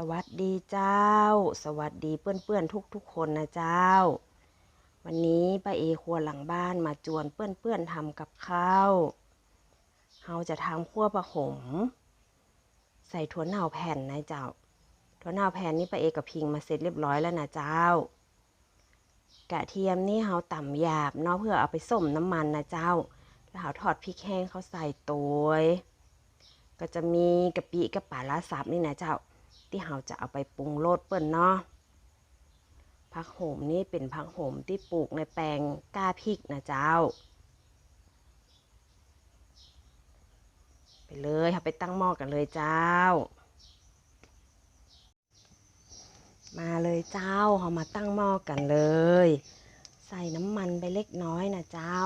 สวัสดีเจ้า สวัสดีเพื่อนๆทุกๆคนนะเจ้า วันนี้ป้าเอครัวหลังบ้านมาจวนเพื่อนๆทำกับข้าวเฮาจะทำขั้วปลาขม ใส่ถั่วเน่าแผ่นนะเจ้า ถั่วเน่าแผ่นนี่ป้าเอกับพิงมาเสร็จเรียบร้อยแล้วนะเจ้า กระเทียมนี่เฮาต่ำหยาบเนาะเพื่อเอาไปส้มน้ำมันนะเจ้า แล้วเฮาทอดพริกแห้งเขาใส่ตัวก็จะมีกะปิกับปลาลาสับนี่นะเจ้า ที่เราจะเอาไปปรุงรสเปิ้นเนาะผักโหมนี่เป็นผักโหมที่ปลูกในแปลงก้าพริกนะเจ้า ไปเลยค่ะไปตั้งหม้อกันเลยเจ้า มาเลยเจ้าเรามาตั้งหม้อกันเลย ใส่น้ำมันไปเล็กน้อยนะเจ้า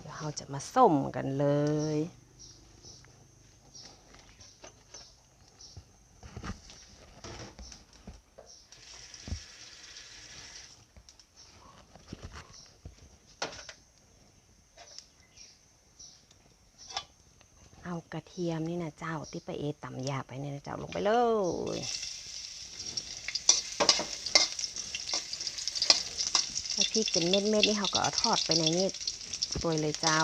เดี๋ยวเราจะมาส้มกันเลย กระเทียมนี่นะเจ้าที่ไปเอต่ำหยาบไปเนี่ยนะเจ้าลงไปเลยถ้าพริกเป็นเม็ดๆนี่เขาก็เอาทอดไปในนี้ตัวเลยเจ้า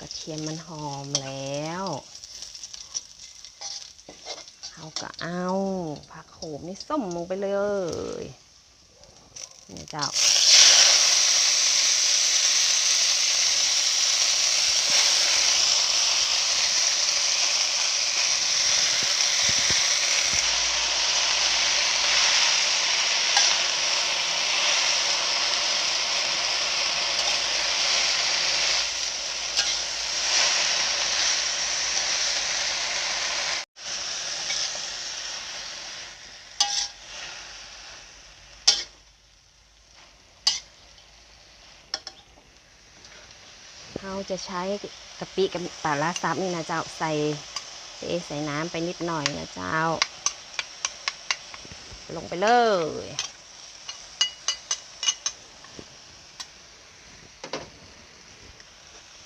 กระเทียมมันหอมแล้วเขาก็เอาผักโขมนี่ส้มลงไปเลยนี่เจ้า เราจะใช้กะปิกับปลาลาซับนี่นะเจ้าใส่เอใส่น้ำไปนิดหน่อยนะเจ้า ลงไปเลย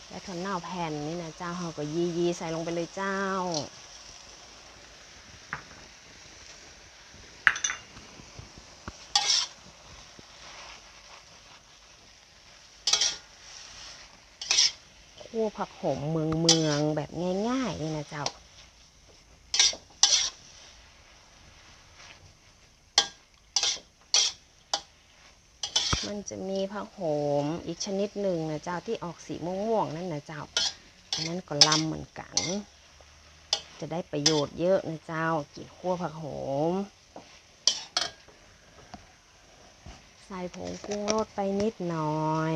และถั่วเน่าแผ่นนี่นะเจ้าเราก็ยียีๆใส่ลงไปเลยเจ้า คั่วผักโขมเมืองเมืองแบบง่ายๆนี่นะเจ้า มันจะมีผักโขมอีกชนิดหนึ่งนะเจ้าที่ออกสีม่วงๆนั่นนะเจ้าอันนั้นก็ลำเหมือนกัน จะได้ประโยชน์เยอะนะเจ้ากินคั่วผักโขมใส่ผงปรุงรสไปนิดหน่อย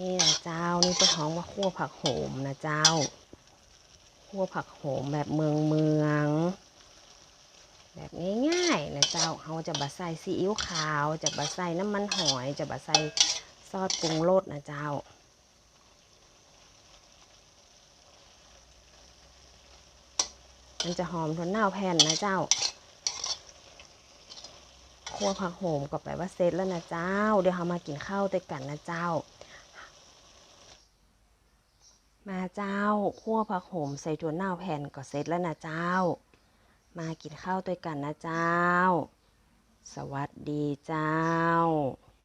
นี่นะเจ้านี่เป็นของว่าคั่วผักโขมนะเจ้าคั่วผักโขมแบบเมืองเมือง แบบง่ายๆนะเจ้าเขาจะบะใส่ซีอิ๊วขาว จะบะใส่น้ำมันหอย จะบะใส่ซอสปรุงรสนะเจ้ามันจะหอมทนเน่าแผ่นนะเจ้าคั่วผักโขมก็แปลว่าเสร็จแล้วนะเจ้า เดี๋ยวเรามากินข้าวด้วยกันนะเจ้า มาเจ้าคั่วผักโขมใส่ถั่วเน่าแผ่นก็เสร็จแล้วนะเจ้า มากินข้าวด้วยกันนะเจ้า สวัสดีเจ้า